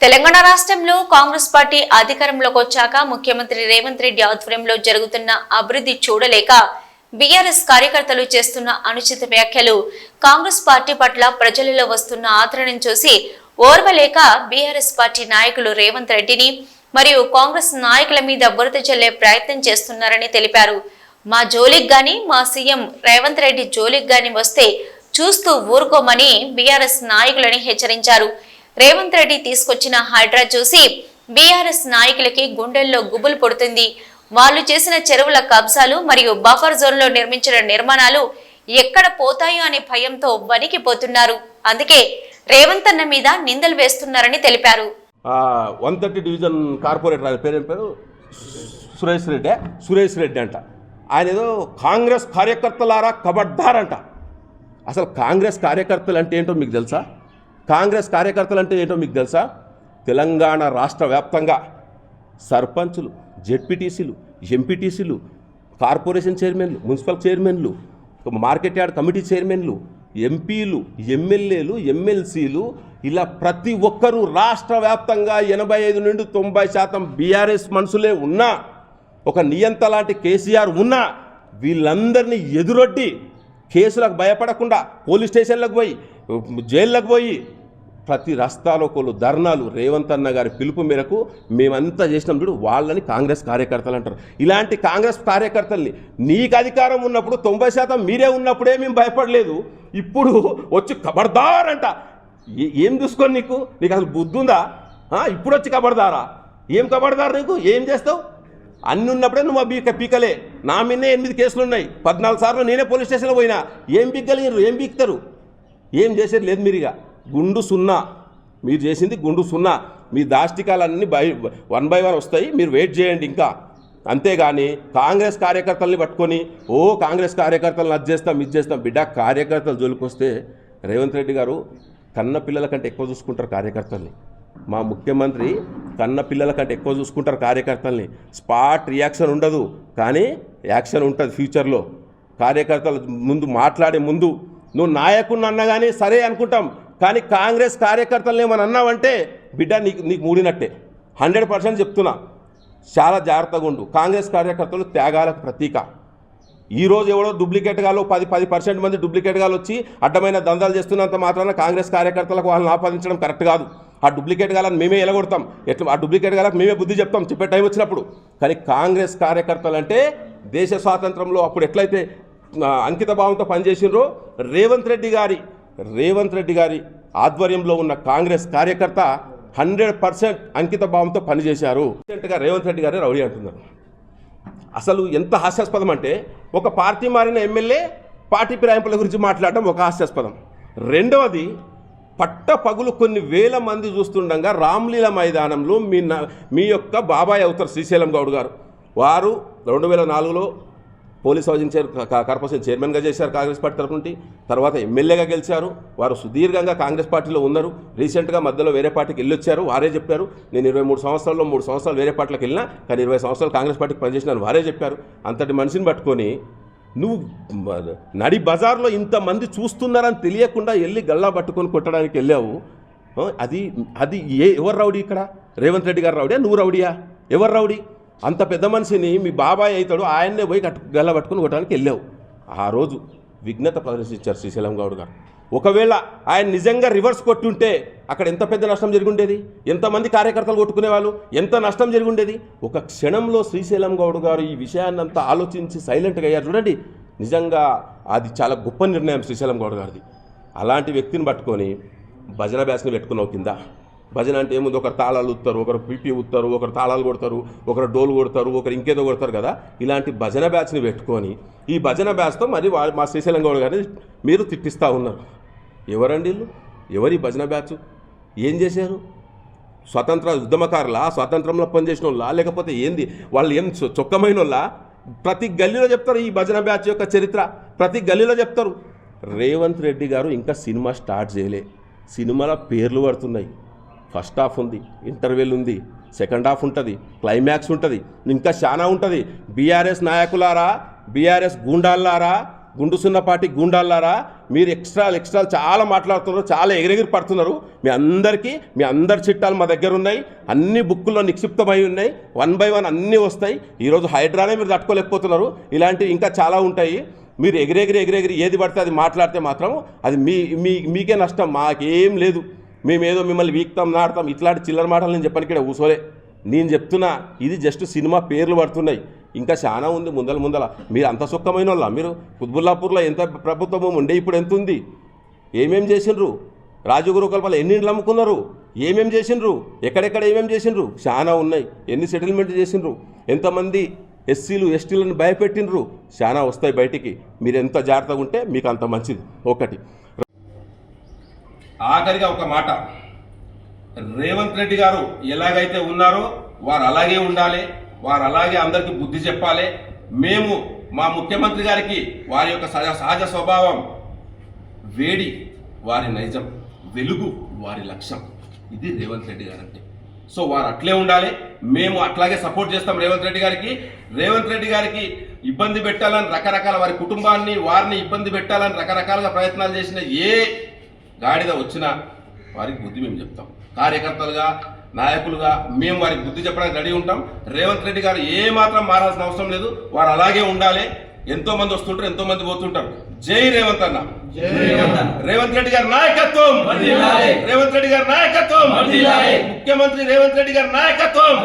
తెలంగాణ రాష్ట్రంలో కాంగ్రెస్ పార్టీ అధికారంలోకి వచ్చాక ముఖ్యమంత్రి రేవంత్ రెడ్డి ఆధ్వర్యంలో జరుగుతున్న అభివృద్ధి చూడలేక బీఆర్ఎస్ కార్యకర్తలు చేస్తున్న అనుచిత వ్యాఖ్యలు కాంగ్రెస్ పార్టీ పట్ల ప్రజలలో వస్తున్న ఆదరణను చూసి ఓర్వలేక బీఆర్ఎస్ పార్టీ నాయకులు రేవంత్ రెడ్డిని మరియు కాంగ్రెస్ నాయకుల మీద బురద చెల్లే ప్రయత్నం చేస్తున్నారని తెలిపారు. మా జోలికి గాని మా సీఎం రేవంత్ రెడ్డి జోలికి గాని వస్తే చూస్తూ ఊరుకోమని బీఆర్ఎస్ నాయకులని హెచ్చరించారు. రేవంత్ రెడ్డి తీసుకొచ్చిన హైడ్రా చూసి బీఆర్ఎస్ నాయకులకి గుండెల్లో గుబులు పుడుతుంది. వాళ్ళు చేసిన చెరువుల కబ్జాలు మరియు బఫర్ జోన్లో నిర్మించిన నిర్మాణాలు ఎక్కడ పోతాయో అనే భయంతో వణికిపోతున్నారు. అందుకే రేవంత్ అన్న మీద నిందలు వేస్తున్నారని తెలిపారు. వన్ థర్టీ డివిజన్ కార్పొరేటర్ ఆయన పేరు పేరు? సురేష్ రెడ్డి. సురేష్ రెడ్డి అంట. ఆయన ఏదో కాంగ్రెస్ కార్యకర్తలారా కబడ్డారంట. అసలు కాంగ్రెస్ కార్యకర్తలు అంటే ఏంటో మీకు తెలుసా? కాంగ్రెస్ కార్యకర్తలు అంటే ఏంటో మీకు తెలుసా? తెలంగాణ రాష్ట్ర వ్యాప్తంగా సర్పంచులు జెడ్పీటీసీలు ఎంపీటీసీలు కార్పొరేషన్ చైర్మన్లు మున్సిపల్ చైర్మన్లు మార్కెట్ యార్డ్ కమిటీ చైర్మన్లు ఎంపీలు ఎమ్మెల్యేలు ఎమ్మెల్సీలు ఇలా ప్రతి ఒక్కరూ రాష్ట్ర వ్యాప్తంగా ఎనభై ఐదు నుండి తొంభై శాతం బీఆర్ఎస్ మనుషులే ఉన్నా ఒక నియంత లాంటి కేసీఆర్ ఉన్నా వీళ్ళందరినీ ఎదురొడ్డి కేసులకు భయపడకుండా పోలీస్ స్టేషన్లకు పోయి జైళ్ళకు పోయి ప్రతి రస్తాలోకోలు ధర్నాలు. రేవంత్ అన్న గారి పిలుపు మేరకు మేమంతా చేసినాం చూడు వాళ్ళని కాంగ్రెస్ కార్యకర్తలు అంటారు. ఇలాంటి కాంగ్రెస్ కార్యకర్తల్ని నీకు అధికారం ఉన్నప్పుడు తొంభై శాతం మీరే ఉన్నప్పుడే మేము భయపడలేదు. ఇప్పుడు వచ్చి కబర్దార్ అంట. ఏం చూసుకొని నీకు? నీకు అసలు బుద్ధి ఉందా? ఇప్పుడు వచ్చి కబడదారా ఏం కబడదారు నీకు? ఏం చేస్తావు? అన్ని ఉన్నప్పుడే నువ్వు బీక పీక పీకలే. నా మీదే ఎనిమిది కేసులు ఉన్నాయి. పద్నాలుగు సార్లు నేనే పోలీస్ స్టేషన్లో పోయినా. ఏం పీకలేరు? ఏం పీకుతారు? ఏం చేసేది లేదు మీరుగా గుండు సున్నా. మీరు చేసింది గుండు సున్నా. మీ దాష్టికాలన్నీ బై వన్ బై వన్ వస్తాయి. మీరు వెయిట్ చేయండి ఇంకా. అంతేగాని కాంగ్రెస్ కార్యకర్తల్ని పట్టుకొని ఓ కాంగ్రెస్ కార్యకర్తలను అది చేస్తాం ఇది చేస్తాం. బిడ్డ కార్యకర్తలు జోలికొస్తే రేవంత్ రెడ్డి గారు కన్న పిల్లల కంటే ఎక్కువ చూసుకుంటారు కార్యకర్తల్ని. మా ముఖ్యమంత్రి కన్న పిల్లల కంటే ఎక్కువ చూసుకుంటారు కార్యకర్తల్ని. స్పాట్ రియాక్షన్ ఉండదు. కానీ యాక్షన్ ఉంటుంది ఫ్యూచర్లో. కార్యకర్తలు ముందు మాట్లాడే ముందు. నువ్వు నాయకుడిని అన్నా కానీ సరే అనుకుంటాం. కానీ కాంగ్రెస్ కార్యకర్తలను ఏమని అన్నావంటే బిడ్డ నీకు నీకు మూడినట్టే. హండ్రెడ్ పర్సెంట్ చెప్తున్నా. చాలా జాగ్రత్తగా ఉండు. కాంగ్రెస్ కార్యకర్తలు త్యాగాలకు ప్రతీక. ఈరోజు ఎవడో డూప్లికేట్ గాలో పది పది పర్సెంట్ మంది డూప్లికేట్ గాలు వచ్చి అడ్డమైన దందాలు చేస్తున్నంత మాత్రాన కాంగ్రెస్ కార్యకర్తలకు వాళ్ళని ఆపాదించడం కరెక్ట్ కాదు. ఆ డూప్లికేట్ గాలను మేమే ఎలగొడతాం. ఎట్లా ఆ డూప్లికేట్ గాలకు మేమే బుద్ధి చెప్తాం. చెప్పే టైం వచ్చినప్పుడు. కానీ కాంగ్రెస్ కార్యకర్తలు అంటే దేశ స్వాతంత్రంలో అప్పుడు ఎట్లయితే అంకిత భావంతో పనిచేసినరో రేవంత్ రెడ్డి గారి రేవంత్ రెడ్డి గారి ఆధ్వర్యంలో ఉన్న కాంగ్రెస్ కార్యకర్త హండ్రెడ్ పర్సెంట్ అంకిత భావంతో పనిచేశారు. రీసెంట్గా రేవంత్ రెడ్డి గారే రౌడీ అంటున్నారు. అసలు ఎంత హాస్యాస్పదం అంటే ఒక పార్టీ మారిన ఎమ్మెల్యే పార్టీ ఫిరాయింపుల గురించి మాట్లాడటం ఒక హాస్యాస్పదం. రెండవది పట్ట పగులు కొన్ని వేల మంది చూస్తుండగా రామ్లీల మైదానంలో మీ మీ యొక్క బాబాయ్ అవుతారు శ్రీశైలం గౌడ్ గారు. వారు రెండు వేల నాలుగులో పోలీస్ హౌసింగ్ చైర్ కార్పొరేషన్ చైర్మన్గా చేశారు కాంగ్రెస్ పార్టీ తరపు నుండి. తర్వాత ఎమ్మెల్యేగా గెలిచారు. వారు సుదీర్ఘంగా కాంగ్రెస్ పార్టీలో ఉన్నారు. రీసెంట్గా మధ్యలో వేరే పార్టీకి వెళ్ళొచ్చారు. వారే చెప్పారు నేను ఇరవై మూడు సంవత్సరాల్లో మూడు సంవత్సరాలు వేరే పార్టీలకు వెళ్ళినా కానీ ఇరవై సంవత్సరాలు కాంగ్రెస్ పార్టీకి పనిచేసినాను వారే చెప్పారు. అంతటి మనిషిని పట్టుకొని నువ్వు నడి బజార్లో ఇంతమంది చూస్తున్నారని తెలియకుండా వెళ్ళి గల్లా పట్టుకొని కొట్టడానికి వెళ్ళావు. అది అది ఏ ఎవరు రౌడీ ఇక్కడ? రేవంత్ రెడ్డి గారు రౌడీయా? నువ్వు రౌడీయా? ఎవరు రౌడీ? అంత పెద్ద మనిషిని మీ బాబాయ్ అవుతాడు ఆయన్నే పోయి కట్టు గల్ల పట్టుకొని కొట్టడానికి వెళ్ళావు. ఆ రోజు విఘ్నత ప్రదర్శించారు శ్రీశైలం గౌడ్ గారు. ఒకవేళ ఆయన నిజంగా రివర్స్ కొట్టుంటే అక్కడ ఎంత పెద్ద నష్టం జరిగుండేది? ఎంతమంది కార్యకర్తలు కొట్టుకునేవాళ్ళు? ఎంత నష్టం జరిగుండేది? ఒక క్షణంలో శ్రీశైలం గౌడ్ గారు ఈ విషయాన్నంతా ఆలోచించి సైలెంట్గా అయ్యారు. చూడండి నిజంగా అది చాలా గొప్ప నిర్ణయం శ్రీశైలం గౌడ్ గారిది. అలాంటి వ్యక్తిని పట్టుకొని భజన బ్యాస్ని పెట్టుకున్నావు కింద. భజన అంటే ఏముంది? ఒకరు తాళాలు ఉత్తారు ఒకరు పిపి ఉత్తారు ఒకరు తాళాలు కొడతారు ఒకరు డోలు కొడతారు ఒకరు ఇంకేదో కొడతారు కదా? ఇలాంటి భజన బ్యాచ్ని పెట్టుకొని ఈ భజన బ్యాచ్తో మరి వా- మా శ్రీశైలం గౌడ్ గారిని మీరు తిట్టిస్తూ ఉన్నారు. ఎవరండి ఎవరి భజన బ్యాచ్? ఏం చేశారు? స్వతంత్ర ఉద్యమకారులా స్వాతంత్రంలో పనిచేసిన వాళ్ళ లేకపోతే ఏంది? వాళ్ళు ఏం చొక్కమైన వాళ్ళ ప్రతి గల్లీలో చెప్తారు ఈ భజన బ్యాచ్ యొక్క చరిత్ర. ప్రతి గల్లీలో చెప్తారు. రేవంత్ రెడ్డి గారు ఇంకా సినిమా స్టార్ట్ చేయలే. సినిమాల పేర్లు పడుతున్నాయి. ఫస్ట్ హాఫ్ ఉంది ఇంటర్వెల్ ఉంది సెకండ్ హాఫ్ ఉంటుంది క్లైమాక్స్ ఉంటుంది ఇంకా చాలా ఉంటుంది. బీఆర్ఎస్ నాయకులారా బీఆర్ఎస్ గూండాల్లారా గుండుసున్నపాటి సున్నపాటి మీరు ఎక్స్ట్రాలు ఎక్స్ట్రాలు చాలా మాట్లాడుతున్నారు చాలా ఎగిరెగిరి పడుతున్నారు. మీ అందరికీ మీ అందరి చిట్టాలు మా దగ్గర ఉన్నాయి అన్ని బుక్కుల్లో నిక్షిప్తమై ఉన్నాయి వన్ బై వన్ అన్నీ వస్తాయి. ఈరోజు హైడ్రానే మీరు తట్టుకోలేకపోతున్నారు ఇలాంటివి ఇంకా చాలా ఉంటాయి. మీరు ఎగిరెగిరి ఎగిరెగిరి ఏది పడితే అది మాట్లాడితే మాత్రం అది మీ మీ మీకే నష్టం మాకేం లేదు. మేమేదో మిమ్మల్ని వీక్తాం నాడతాం ఇట్లాంటి చిల్లర మాటలు నేను చెప్పాను ఇక్కడ ఊసోలే. నేను చెప్తున్నా ఇది జస్ట్ సినిమా పేర్లు పడుతున్నాయి. ఇంకా చాలా ఉంది ముందల ముందల. మీరు అంత సుఖమైన వాళ్ళ? మీరు కుత్బుల్లాపూర్లో ఎంత ప్రభుత్వం ఉండే ఇప్పుడు ఎంత ఉంది? ఏమేం చేసిండ్రు? రాజగురు కల్పలు ఎన్ని ఇండ్లు అమ్ముకున్నారు? ఏమేం చేసిండ్రు? ఎక్కడెక్కడ ఏమేం చేసిండ్రు? చాలా ఉన్నాయి. ఎన్ని సెటిల్మెంట్ చేసిండ్రు? ఎంతమంది ఎస్సీలు ఎస్టీలను భయపెట్టిండ్రు? చాలా వస్తాయి బయటికి. మీరు ఎంత జాగ్రత్తగా ఉంటే మీకు అంత మంచిది. ఒకటి. ఆఖరిగా ఒక మాట. రేవంత్ రెడ్డి గారు ఎలాగైతే ఉన్నారో వారు అలాగే ఉండాలి వారు అలాగే అందరికీ బుద్ధి చెప్పాలి. మేము మా ముఖ్యమంత్రి గారికి వారి యొక్క సహజ సహజ స్వభావం వేడి వారి నైజం వెలుగు వారి లక్ష్యం. ఇది రేవంత్ రెడ్డి గారు అంటే. సో వారు అట్లే ఉండాలి. మేము అట్లాగే సపోర్ట్ చేస్తాం రేవంత్ రెడ్డి గారికి. రేవంత్ రెడ్డి గారికి ఇబ్బంది పెట్టాలని రకరకాల వారి కుటుంబాన్ని వారిని ఇబ్బంది పెట్టాలని రకరకాలుగా ప్రయత్నాలు చేసిన ఏ గాడిద వచ్చినా వారికి బుద్ధి మేము చెప్తాం. కార్యకర్తలుగా నాయకులుగా మేము వారికి బుద్ధి చెప్పడానికి రెడీ ఉంటాం. రేవంత్ రెడ్డి గారు ఏ మాత్రం మారాల్సిన అవసరం లేదు. వారు అలాగే ఉండాలి. ఎంతో మంది వస్తుంటారు ఎంతో మంది పోతుంటారు. జై రేవంత్ అన్న. రేవంత్ రెడ్డి గారి నాయకత్వం. రేవంత్ రెడ్డి గారి నాయకత్వం. ముఖ్యమంత్రి రేవంత్ రెడ్డి గారి నాయకత్వం.